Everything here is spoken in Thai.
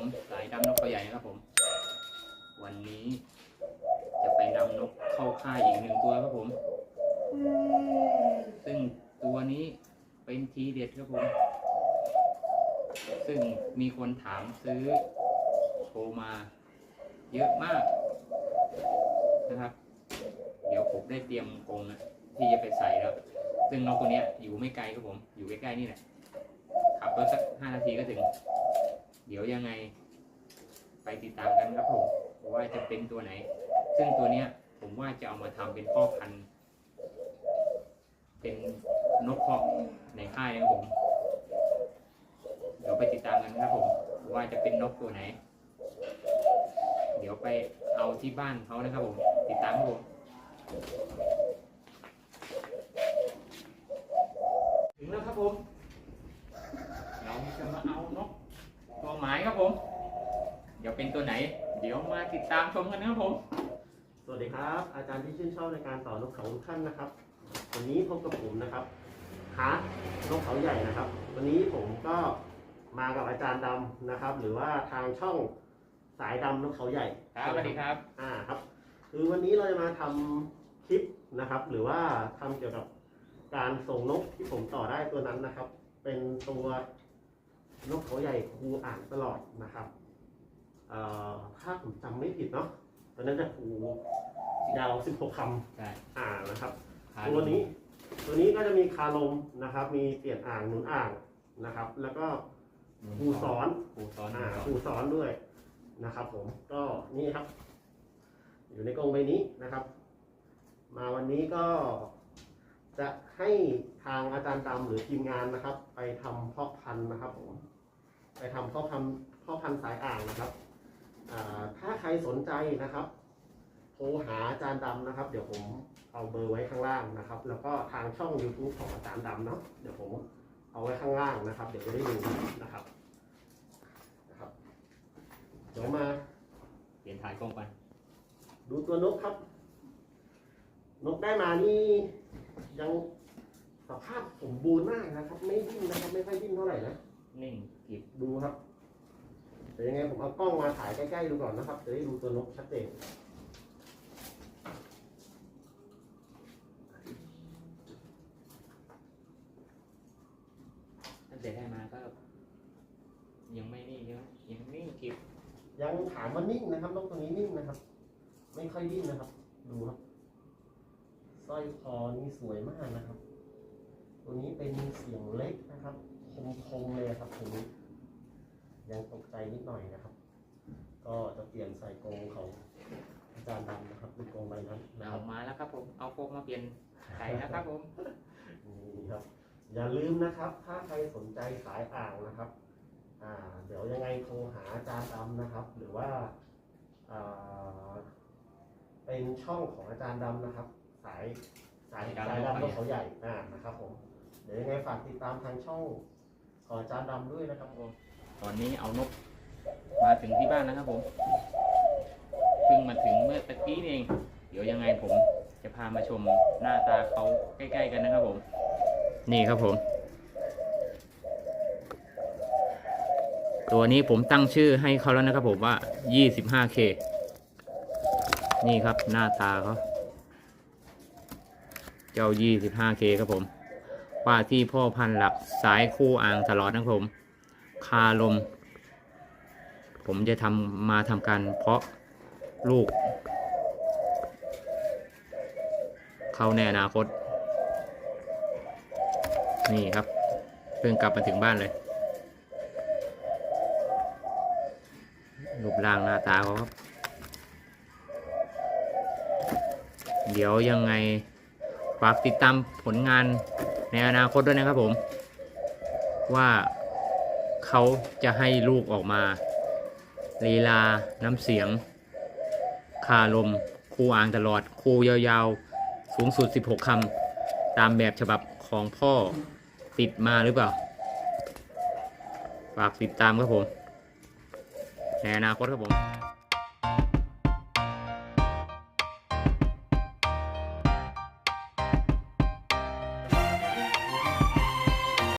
ผมสายดำนกเขาใหญ่นะครับผม วันนี้จะไปนำนกเข้าค่ายอีกหนึ่งตัวครับผม ซึ่งตัวนี้เป็นทีเด็ดครับผม ซึ่งมีคนถามซื้อโทรมาเยอะมากนะครับ เดี๋ยวผมได้เตรียมกรงนะที่จะไปใส่แล้ว ซึ่งนกตัวนี้อยู่ไม่ไกลครับผม อยู่ใกล้ๆนี่แหละขับรถสักห้านาทีก็ถึง เดี๋ยวยังไง ไปติดตามกันครับผมว่าจะเป็นตัวไหน ซึ่งตัวเนี้ย ผมว่าจะเอามาทำเป็นพ่อพันธุ์เป็นนกเพาะในค่ายนะครับผม เดี๋ยวไปติดตามกันครับผมว่าจะเป็นนกตัวไหน เดี๋ยวไปเอาที่บ้านเขานะครับผม ติดตามครับผมถึงแล้วครับผม เราจะมาเอานกตัว หมายครับผม เดี๋ยวเป็นตัวไหน เดี๋ยวมาติดตามชมกันนะครับผม สวัสดีครับ อาจารย์ที่ชื่นชอบในการต่อนกเขาทุกท่านนะครับ วันนี้พบกับผมนะครับฮาร์ดนกเขาใหญ่นะครับ วันนี้ผมก็มากับอาจารย์ดำนะครับ หรือว่าทางช่องสายดำนกเขาใหญ่ครับสวัสดีครับ อ่าครับ คือวันนี้เราจะมาทำคลิปนะครับ หรือว่าทำเกี่ยวกับการส่งนกที่ผมต่อได้ตัวนั้นนะครับ เป็นตัว นกเขาใหญ่ครูอ่านตลอดนะครับเอ่อถ้าผมจำไม่ผิดเนาะตอนนั้นจะครูยาว16คำใช่อ่านะครับพาตัวนี้ ตัวนี้ก็จะมีคาลมนะครับ มีเปลี่ยนอ่างหนุนอ่างนะครับ แล้วก็ครูสอนครูสอนอ่าคครูรูสอนสอนด้วยนะครับ ผมก็นี่ครับ อยู่ในกรงใบนี้นะครับ มาวันนี้ก็จะให้ ทางอาจารย์ดำหรือทีมงานนะครับ ไปทำเพาะพันธุ์นะครับผมไปทำเพาะพันธุ์เพาะพันธุ์สายอ่างนะครับถ้าใครสนใจนะครับโทรหาอาจารย์ดำนะครับ เดี๋ยวผมเอาเบอร์ไว้ข้างล่างนะครับ แล้วก็ทางช่อง YouTube ของอาจารย์ดำเนาะเดี๋ยวผมเอาไว้ข้างล่างนะครับ เดี๋ยวจะได้ดูนะครับนะครับเดี๋ยวมาเปลี่ยนถ่ายกล้องไป ดูตัวนกครับ นกได้มานี่ยัง สภาพสมบูรณ์มากนะครับ ไม่ดิ้นนะครับ ไม่ค่อยดิ้นเท่าไหร่นะนิ่งกิบดูครับเดี๋ยวยังไงผมเอากล้องมาถ่ายใกล้ๆดูก่อนนะครับ จะได้ดูตัวนกชัดเจนตั้งแต่ได้มาก็ ยังไม่นิ่งใช่ไหมยังนิ่งกิบยังถามว่านิ่งนะครับนกตัวนี้นิ่งนะครับ ไม่ค่อยดิ้นนะครับ ดูครับสร้อยคอนี่สวยมากนะครับ ตัวนี้เป็นเสียงเล็กนะครับ คมๆเลยครับตัวนี้ยังตกใจนิดหน่อยนะครับ ก็จะเปลี่ยนใส่กรงของอาจารย์ดำนะครับเป็นกรงใบนั้นนะคเอารับมาแล้วครับผมเอาโฟมมาเปลี่ยนไข่นะครับผมนี่ครับ อย่าลืมนะครับ ถ้าใครสนใจสายอ่างนะครับ อ่า เดี๋ยวยังไงโทรหาอาจารย์ดำนะครับ หรือว่าอ่าเป็นช่องของอาจารย์ดำนะครับ สายสายสายดำนกเขาใหญ่อ่านะครับผมเดี๋ยวยังไงฝากติดตามทางช่องขอจารย์ดำด้วยนะครับผมตอนนี้เอานกมาถึงที่บ้านแล้วครับผมเพิ่งมาถึงเมื่อตะกี้นี่เอง เดี๋ยวยังไงผมจะพามาชมหน้าตาเขาใกล้ ๆ กันนะครับผม นี่ครับผม ตัวนี้ผมตั้งชื่อให้เขาแล้วนะครับผมว่า 25K นี่ครับหน้าตาเขา เจ้า 25K ครับผม ว่าที่พ่อพันหลักสายคู่อ่างตลอดนะครับผมคาลม ผมจะทำมาทำการเพาะลูก เข้าในอนาคต นี่ครับ เพิ่งกลับมาถึงบ้านเลย รูปร่างหน้าตาเขาครับ เดี๋ยวยังไง ฝากติดตามผลงานในอนาคตด้วยนะครับผม ว่าเขาจะให้ลูกออกมาลีลาน้ำเสียง คาลม คูอ่างตลอด คูยาวๆ สูงสุด 16คำตามแบบฉบับของพ่อติดมาหรือเปล่า ฝากติดตามครับผม ในอนาคตครับผม